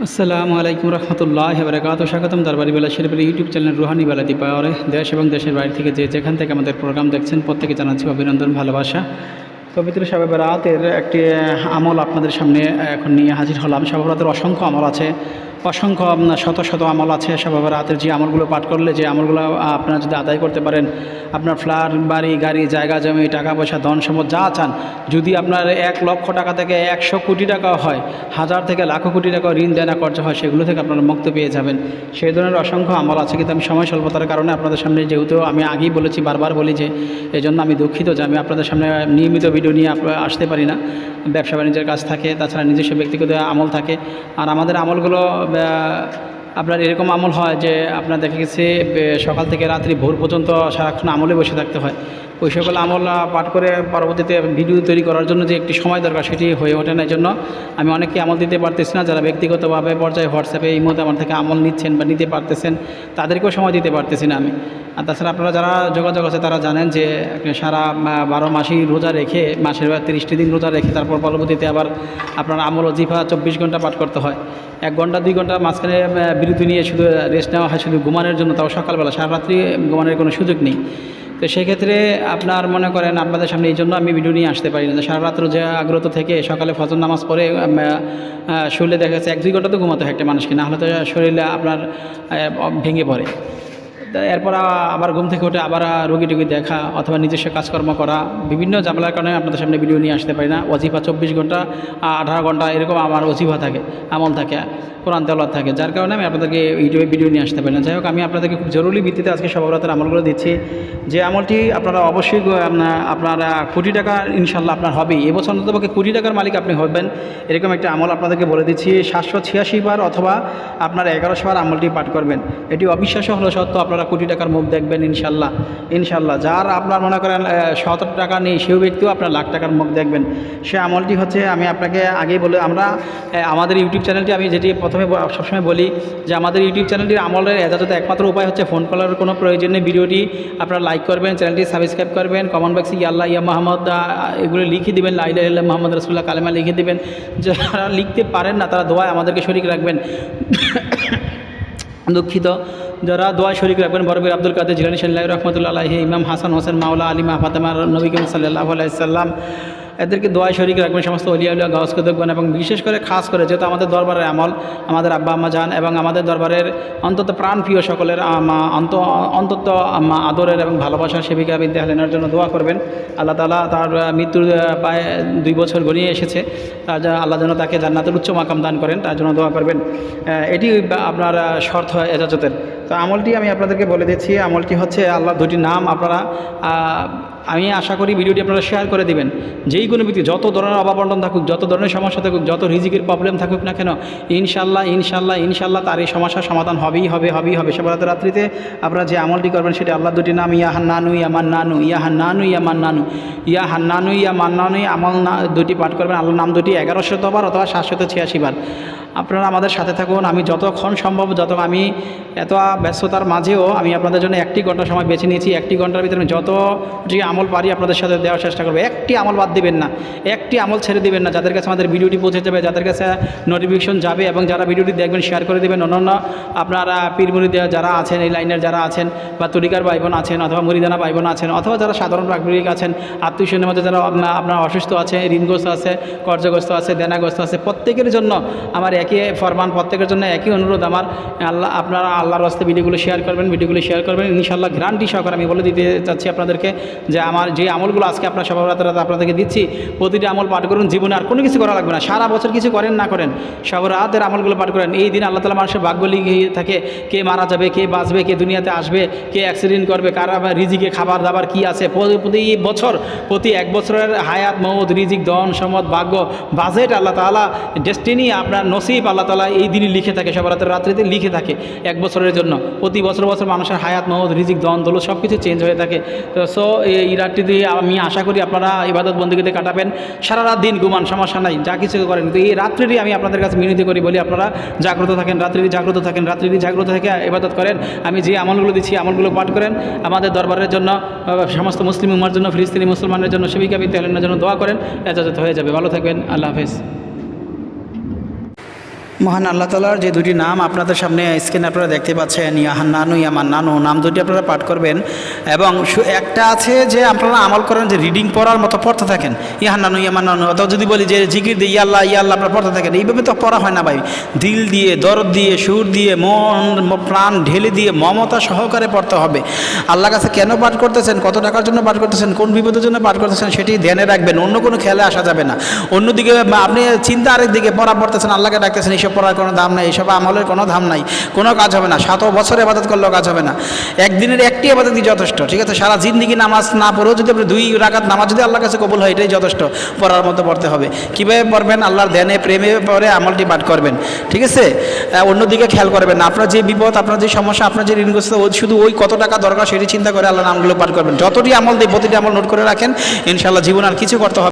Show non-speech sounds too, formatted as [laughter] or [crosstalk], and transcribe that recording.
আসসালামু আলাইকুম রহমতুল্লাহ বরকাত স্বাগতম দরবারি বেলা শরীফের ইউটিউব চ্যানেল রুহানি বেলা দীপাওয়ারে দেশ এবং দেশের বাইরে থেকে যে যেখান থেকে আমাদের প্রোগ্রাম দেখছেন, প্রত্যেকে জানাচ্ছি অভিনন্দন, ভালোবাসা। পবিত্র সাহেব রাতের একটি আমল আপনাদের সামনে এখন নিয়ে হাজির হলাম। সাহেব রাতের অসংখ্য আমল আছে। অসংখ্য উম, শত শত আমল আছে সবাব রাতের যে আমলগুলো পাঠ করলে যে আমলগুলো আপনারা যদি আদায় করতে পারেন আপনার ফ্ল্যাট বাড়ি গাড়ি জায়গা জমি টাকা পয়সা ধন সম্পদ যা চান যদি আপনার এক লক্ষ টাকা থেকে একশো কোটি টাকা হয় হাজার থেকে লাখো কোটি টাকা ঋণ দেনা খরচ হয় সেগুলো থেকে আপনারা মুক্ত পেয়ে যাবেন। সেই ধরনের অসংখ্য আমল আছে কিন্তু আমি সময় স্বল্পতার কারণে আপনাদের সামনে যেহেতু আমি আগেই বলেছি বারবার বলি যে এই জন্য আমি দুঃখিত যে আমি আপনাদের সামনে নিয়মিত ভিডিও নিয়ে আসতে পারি না। ব্যবসা বাণিজ্যের কাজ থাকে তাছাড়া নিজস্ব ব্যক্তিগত আমল থাকে। আর আমাদের আমলগুলো আপনার এরকম আমল হয় যে আপনার দেখা গেছে সকাল থেকে রাত্রি ভোর পর্যন্ত সারাক্ষণ আমলে বসে থাকতে হয়। ওই সকল আমল পাঠ করে পরবর্তীতে ভিডিও তৈরি করার জন্য যে একটি সময় দরকার সেটি হয়ে ওঠে না জন্য আমি অনেককে আমল দিতে পারতেছি না। যারা ব্যক্তিগতভাবে পর্যায়ে হোয়াটসঅ্যাপে এই মধ্যে আমার থেকে আমল নিচ্ছেন বা নিতে পারতেছেন, তাদেরকেও সময় দিতে পারতেছি না আমি। আর তাছাড়া আপনারা যারা যোগাযোগ আছে তারা জানেন যে সারা বারো মাসই রোজা রেখে, মাসের বা তিরিশটি দিন রোজা রেখে তারপর পরবর্তীতে আবার আপনার আমল জিফা চব্বিশ ঘণ্টা পাঠ করতে হয়। এক ঘণ্টা, দুই ঘণ্টা মাঝখানে বিরতি নিয়ে শুধু রেস্ট নেওয়া হয় শুধু ঘুমানোর জন্য, তাও সকালবেলা। সারা রাত্রি ঘুমানোর কোনো সুযোগ নেই। তো সেক্ষেত্রে আপনার মনে করেন আপনাদের সামনে এই জন্য আমি ভিডিও নিয়ে আসতে পারি না। সারা রাত্র যে আগ্রত থেকে সকালে ফজর নামাজ পড়ে শুলে দেখা যাচ্ছে এক দুই ঘণ্টা তো ঘুমাতে হয় একটা মানুষকে, না হলে তো শরীরে আপনার ভেঙে পড়ে। এরপর আবার ঘুম থেকে উঠে আবার রোগী টুগী দেখা অথবা নিজস্ব কাজকর্ম করা, বিভিন্ন ঝামেলার কারণে আপনাদের সামনে ভিডিও নিয়ে আসতে পারি না। অজিফা চব্বিশ ঘণ্টা আঠারো ঘণ্টা এরকম আমার অজিফা থাকে, আমল থাকে, কোরআন তেলত থাকে, যার কারণে আমি আপনাদেরকে ইউটিউবে ভিডিও নিয়ে আসতে পারি না। যাই হোক, আমি আপনাদেরকে খুব জরুরি ভিত্তিতে আজকে সবরাতের আমলগুলো দিচ্ছি। যে আমলটি আপনারা অবশ্যই আপনার কোটি টাকা ইনশাল্লাহ আপনার হবেই। এবছর অন্ততপক্ষে কোটি টাকার মালিক আপনি হবেন। এরকম একটা আমল আপনাদেরকে বলে দিচ্ছি, সাতশো ছিয়াশি বার অথবা আপনার এগারোশো বার আমলটি পাঠ করবেন। এটি অবিশ্বাস্য হলো সত্য, আপনারা কোটি টাকার মুখ দেখবেন ইনশাল্লাহ। ইনশাল্লাহ, যার আপনার মনে করেন শত টাকা নেই, সেও ব্যক্তিও আপনার লাখ টাকার মুখ দেখবেন। সে আমলটি হচ্ছে, আমি আপনাকে আগেই বলে, আমরা আমাদের ইউটিউব চ্যানেলটি আমি যেটি প্রথমে সবসময় বলি যে, আমাদের ইউটিউব চ্যানেলটির আমলের এজাজত একমাত্র উপায় হচ্ছে ফোন করার কোনো প্রয়োজন ভিডিওটি আপনারা লাইক করবেন, চ্যানেলটি সাবস্ক্রাইব করবেন কমেন্ট বক্সে ইয়াল্লাহ ইয়া মোহাম্মদ এগুলো লিখে দিবেন লাইলা মোহাম্মদ রসুল্লাহ কালেমা লিখে দেবেন। যারা লিখতে পারেন না, তারা দোয়ায় আমাদেরকে শরিক রাখবেন। [coughs] দুঃখিত। যারা দোয়া শরীক রাখবেন বরবির আব্দুল কাদের জিলানি সাল্লাহ রহমতুল্লাহ আলহি ইমাম হাসান হোসেন, মাওলা আলিমা ফাতেমার নবী করিম সাল্লাহ আলাইসাল্লাম এদেরকে দোয়া শরীক রাখবেন, সমস্ত অলিয়া উলিয়া গাউসকে দেখবেন এবং বিশেষ করে খাস করে যেহেতু আমাদের দরবারের আমল, আমাদের আব্বা, আম্মা যান এবং আমাদের দরবারের অন্তত প্রাণপ্রিয় সকলের অন্ত, অন্তত আদরের এবং ভালোবাসার সেবিকা বিদ্যা হেলেনার জন্য দোয়া করবেন। আল্লাহ তালা তার মৃত্যুর প্রায় দুই বছর গড়িয়ে এসেছে, তার আল্লাহ যেন তাকে জান্নাতের উচ্চ মাকাম দান করেন, তার জন্য দোয়া করবেন। এটি আপনার শর্ত এজাজতের। তো আমলটি আমি আপনাদেরকে বলে দিচ্ছি আমলটি হচ্ছে আল্লাহ দুটি নাম আপনারা আমি আশা করি ভিডিওটি আপনারা শেয়ার করে দেবেন। যেই কোনো ব্যক্তি যত ধরনের অভাবন্টন থাকুক, যত ধরনের সমস্যা থাকুক, যত রিজিকের প্রবলেম থাকুক না কেন ইনশাল্লাহ ইনশাল্লাহ ইনশাল্লাহ তার এই সমস্যার সমাধান হবেই, হবে হবেই, হবে। সবার রাত্রিতে আপনারা যে আমলটি করবেন সেটি আল্লাহ দুটি নাম, ইয়া হান্নানু, ইয়া মান্নানু, ইয়া হান্নানু, ইয়া মান্নানু। ইয়া হান্নানু, ইয়া মান্নানু আমল না, দুটি পাঠ করবেন। আল্লাহর নাম দুটি এগারোশত বার অথবা সাতশত ছিয়াশি বার। আপনারা আমাদের সাথে থাকুন। আমি যতক্ষণ সম্ভব যত আমি এত ব্যস্ততার মাঝেও আমি আপনাদের জন্য একটি ঘণ্টা সময় বেছে নিয়েছি। একটি ঘণ্টার ভিতরে যত যে আমল পারি আপনাদের সাথে দেওয়ার চেষ্টা করব। একটি আমল বাদ দিবেন না। একটি আমল ছেড়ে দিবেন না। যাদের কাছে আমাদের ভিডিওটি পৌঁছে যাবে, যাদের কাছে নোটিফিকেশন যাবে এবং যারা ভিডিওটি দেখবেন শেয়ার করে দেবেন। অন্যান্য আপনারা পীর দেওয়া যারা আছেন, এই লাইনের যারা আছেন বা তরিকার ভাই বোন আছেন অথবা মুরিদানা ভাই বোন আছেন অথবা যারা সাধারণ প্রাকৃতিক আছেন, আত্মীয় স্বজনের মধ্যে যারা আপনার আপনার অসুস্থ আছে, ঋণগ্রস্ত আছে, কর্যগ্রস্ত আছে, দেনাগ্রস্ত আছে, প্রত্যেকের জন্য আমার একই ফরমান, প্রত্যেকের জন্য একই অনুরোধ আমার। আল্লাহ, আপনারা আল্লাহর রাস্তে ভিডিওগুলো শেয়ার করবেন, ভিডিওগুলো শেয়ার করবেন। ইনশাল্লাহ গ্রান্টি সহকারে আমি বলে দিতে চাচ্ছি আপনাদেরকে যে আমার যে আমলগুলো আজকে আপনার সবার রাতে আপনাদেরকে দিচ্ছি, প্রতিটি আমল পাঠ করুন, জীবনে আর কোনো কিছু করা লাগবে না। সারা বছর কিছু করেন, না করেন সব রাতের আমলগুলো পাঠ করেন। এই দিন আল্লাহ তালা মানুষের ভাগ্য লিখে থাকে, কে মারা যাবে, কে বাঁচবে, কে দুনিয়াতে আসবে, কে অ্যাক্সিডেন্ট করবে, কার রিজিকে খাবার দাবার কি আছে। প্রতি বছর, প্রতি এক বছরের হায়াত, মৌত, রিজিক দন সম্মত ভাগ্য বাজেট আল্লাহ তালা ডেস্টিনি আপনার নসিব আল্লাহ তালা এই দিনই লিখে থাকে, সবার রাতের রাত্রিতে লিখে থাকে এক বছরের জন্য। প্রতি বছর বছর মানুষের হায়াত মহৎ রিজিক দন দল সব কিছু চেঞ্জ হয়ে থাকে। তো সো এই রাতটি দিয়ে আমি আশা করি আপনারা ইবাদত বন্দীকে কাটাবেন। সারা রাত দিন ঘুমান, সমস্যা নাই, যা কিছু করেন। তো এই রাত্রিটি আমি আপনাদের কাছে মিনতি করি, বলি আপনারা জাগ্রত থাকেন রাত্রিটি জাগ্রত থাকেন রাত্রিটি জাগ্রত থেকে ইবাদত করেন। আমি যে আমলগুলো দিচ্ছি, আমলগুলো পাঠ করেন। আমাদের দরবারের জন্য সমস্ত মুসলিম উমার জন্য, ফিলিস্তিনি মুসলমানের জন্য, সেবিকা বিদ্যালয়ের জন্য দোয়া করেন। এজাজত হয়ে যাবে। ভালো থাকবেন। আল্লাহ হাফেজ। মহান আল্লাহ তালার যে দুটি নাম আপনাদের সামনে স্ক্রিনে আপনারা দেখতে পাচ্ছেন ইয়াহান্নানু ইয়ামান্নানু নাম দুটি আপনারা পাঠ করবেন। এবং একটা আছে যে আপনারা আমল করেন যে রিডিং পড়ার মতো পড়তে থাকেন। ইয়াহান্নানু ইয়ামান্নানু অথবা যদি বলি যে জিকির দিয়ে ইয়াল্লাহ ইয়াল্লাহ আপনারা পড়তে থাকেন, এইভাবে তো পড়া হয় না ভাই। দিল দিয়ে, দরদ দিয়ে, সুর দিয়ে, মন প্রাণ ঢেলে দিয়ে মমতা সহকারে পড়তে হবে। আল্লাহ কাছে কেন পাঠ করতেছেন, কত টাকার জন্য পাঠ করতেছেন, কোন বিপদের জন্য পাঠ করতেছেন সেটি ধ্যানে রাখবেন, অন্য কোনো খেলে আসা যাবে না। অন্যদিকে আপনি চিন্তা আরেক দিকে পড়া পড়তেছেন, আল্লাহকে ডাকতেছেন, এইসব পড়ার কোনো দাম নাই এইসব আমলের কোনো দাম নাই। কোনো কাজ হবে না। সাত বছর আবাদত করলেও কাজ হবে না। একদিনের একটি আবাদতই যথেষ্ট, ঠিক আছে? সারা জিন্দিগি নামাজ না পড়েও যদি আপনি দুই রাকাত নামাজ যদি আল্লাহর কাছে কবুল হয়, এটাই যথেষ্ট। পড়ার মতো পড়তে হবে। কীভাবে পড়বেন? আল্লাহর ধ্যানে, প্রেমে পরে আমলটি পাঠ করবেন, ঠিক আছে? অন্যদিকে খেয়াল করবেন না। আপনার যে বিপদ, আপনার যে সমস্যা, আপনার যে ঋণগ্রস্ত শুধু ওই কত টাকা দরকার সেটি চিন্তা করে আল্লাহ নামগুলো পাঠ করবেন। যতটি আমল দিই প্রতিটি আমল নোট করে রাখেন। ইনশাআল্লাহ জীবন আর কিছু করতে হবে।